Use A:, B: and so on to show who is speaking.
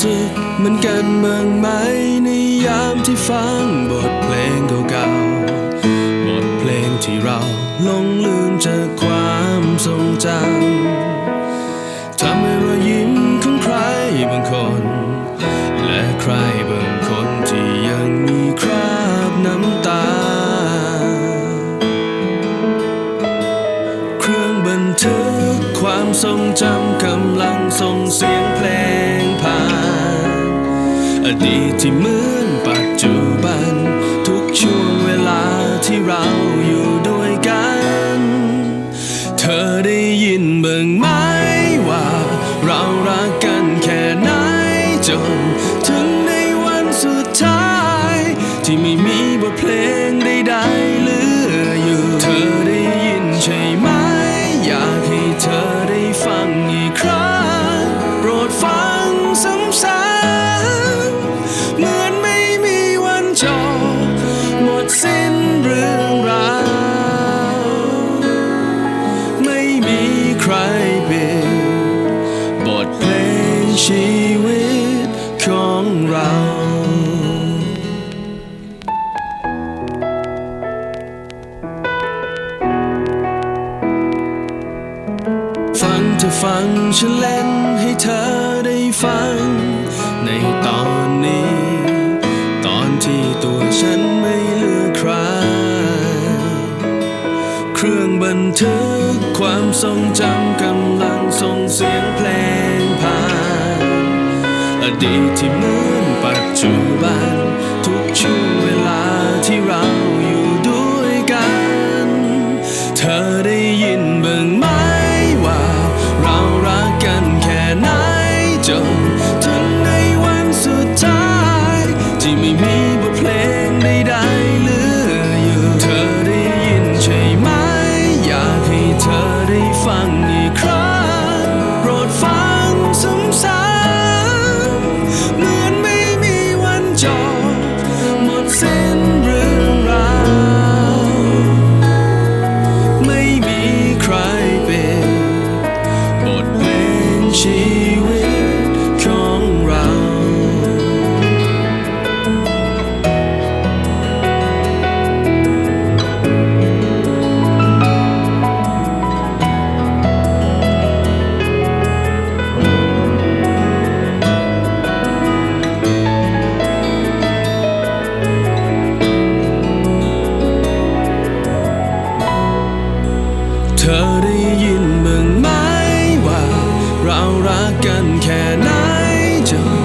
A: สึกเหมือนกันบ้างไหมในยามที่ฟังบทเพลงเก่าๆ บทเพลงที่เราลงลืมจากความทรงจำทำให้รอยยิ้มของใครบางคน และใครบางคนที่ยังมีคราบน้ำตา เครื่องบันทึกความทรงจำกำลังส่งเสียงเพลง ดีตที่เหมือนปัจจุบัน เราฟังเธอฟังฉันเล่นให้เธอได้ฟัง ในตอนนี้ ตอนที่ตัวฉันไม่เหลือใคร เครื่องบันทึกความทรงจำกำลังส่งเสียงเพลงผ่านอดีตที่เหมือน ปัจจุบัน ทุกช่วงเวลาที่เราอยู่ด้วยกัน เธอได้ยินบ้างไหมว่า เรารักกันแค่ไหนจนถึงในวันสุดท้าย ที่ไม่มีบทเพลงใดๆเหลืออยู่ เธอได้ยินใช่ไหม อยากให้เธอได้ฟัง รักกันแค่ไหนจะ